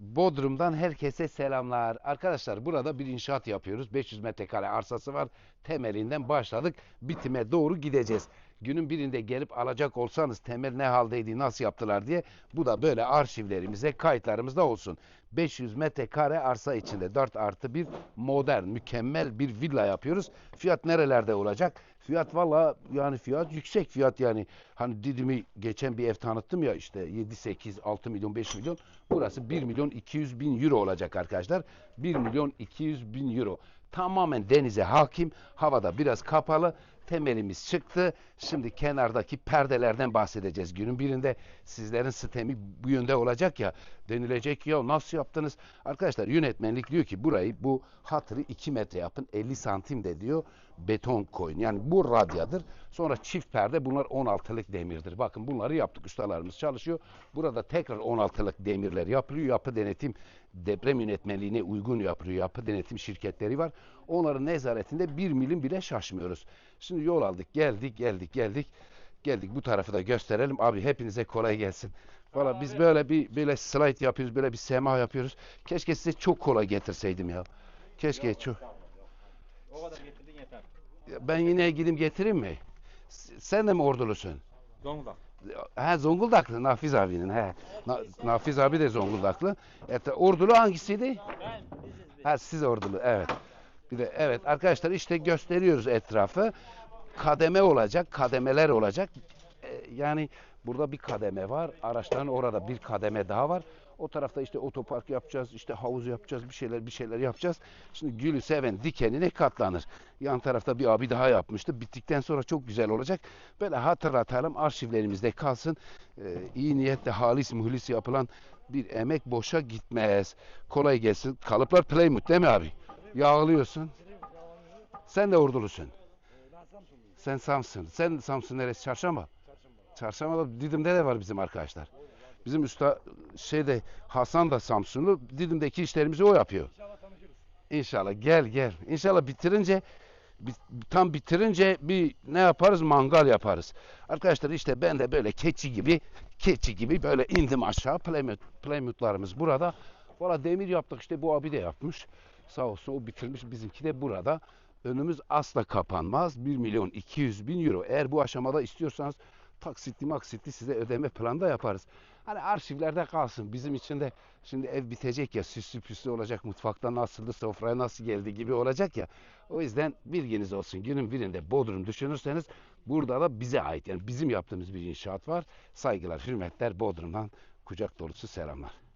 Bodrum'dan herkese selamlar. Arkadaşlar burada bir inşaat yapıyoruz. 500 metrekare arsası var. Temelinden başladık. Bitime doğru gideceğiz. Günün birinde gelip alacak olsanız temel ne haldeydi, nasıl yaptılar diye bu da böyle arşivlerimize, kayıtlarımızda olsun. 500 metrekare arsa içinde 4 artı bir modern, mükemmel bir villa yapıyoruz. Fiyat nerelerde olacak? Fiyat valla yani fiyat yüksek fiyat yani. Hani Didim'i geçen bir ev tanıttım ya işte 7, 8, 6 milyon, 5 milyon. Burası 1 milyon 200 bin euro olacak arkadaşlar. 1 milyon 200 bin euro. Tamamen denize hakim. Havada biraz kapalı. Temelimiz çıktı. Şimdi kenardaki perdelerden bahsedeceğiz. Günün birinde sizlerin sistemi bu yönde olacak ya. Denilecek ya nasıl yaptınız? Arkadaşlar yönetmenlik diyor ki burayı bu hatırı 2 metre yapın 50 santim de diyor beton koyun. Yani bu radyadır. Sonra çift perde bunlar 16'lık demirdir. Bakın bunları yaptık. Ustalarımız çalışıyor. Burada tekrar 16'lık demirler yapılıyor. Yapı denetim deprem yönetmeliğine uygun yapılıyor. Yapı denetim şirketleri var. Onların nezaretinde bir milim bile şaşmıyoruz. Şimdi yol aldık. Geldik, geldik, geldik. Geldik bu tarafı da gösterelim. Abi hepinize kolay gelsin. Valla biz böyle bir böyle slide yapıyoruz. Böyle bir sema yapıyoruz. Keşke size çok kolay getirseydim ya. Keşke çok. O kadar getirdin yeter. Ben yine gidip getireyim mi? Sen de mi ordulusun? Zonguldak. Ha Zonguldaklı Nafiz abinin. He. Na- Nafiz abi de Zonguldaklı. Evet, ordulu hangisiydi? Ha siz ordulu evet. Bir de evet arkadaşlar işte gösteriyoruz etrafı. Kademe olacak, kademeler olacak. Yani burada bir kademe var. Araçların orada bir kademe daha var. O tarafta işte otopark yapacağız, işte havuz yapacağız, bir şeyler bir şeyler yapacağız. Şimdi gülü seven dikenine katlanır. Yan tarafta bir abi daha yapmıştı. Bittikten sonra çok güzel olacak. Böyle hatırlatalım, arşivlerimizde kalsın. Ee, iyi niyetle halis muhlis yapılan bir emek boşa gitmez. Kolay gelsin. Kalıplar Playmut değil mi abi? Yağlıyorsun. Sen de ordulusun. Sen Samsun. Sen Samsun neresi? Çarşamba. Çarşamba'da Didim'de de var bizim arkadaşlar. Bizim usta şeyde Hasan da Samsunlu. Didim'deki işlerimizi o yapıyor. İnşallah gel gel. İnşallah bitirince bi- tam bitirince bir ne yaparız? Mangal yaparız. Arkadaşlar işte ben de böyle keçi gibi keçi gibi böyle indim aşağı. Playmut, Playmut'larımız burada. Valla demir yaptık işte bu abi de yapmış. Sağ olsun o bitirmiş. Bizimki de burada. Önümüz asla kapanmaz. 1 milyon 200 bin euro. Eğer bu aşamada istiyorsanız taksitli maksitli size ödeme planı da yaparız. Hani arşivlerde kalsın. Bizim için de şimdi ev bitecek ya süslü püslü olacak. Mutfakta nasıldı, sofraya nasıl geldi gibi olacak ya. O yüzden bilginiz olsun. Günün birinde Bodrum düşünürseniz burada da bize ait. Yani bizim yaptığımız bir inşaat var. Saygılar, hürmetler Bodrum'dan kucak dolusu selamlar.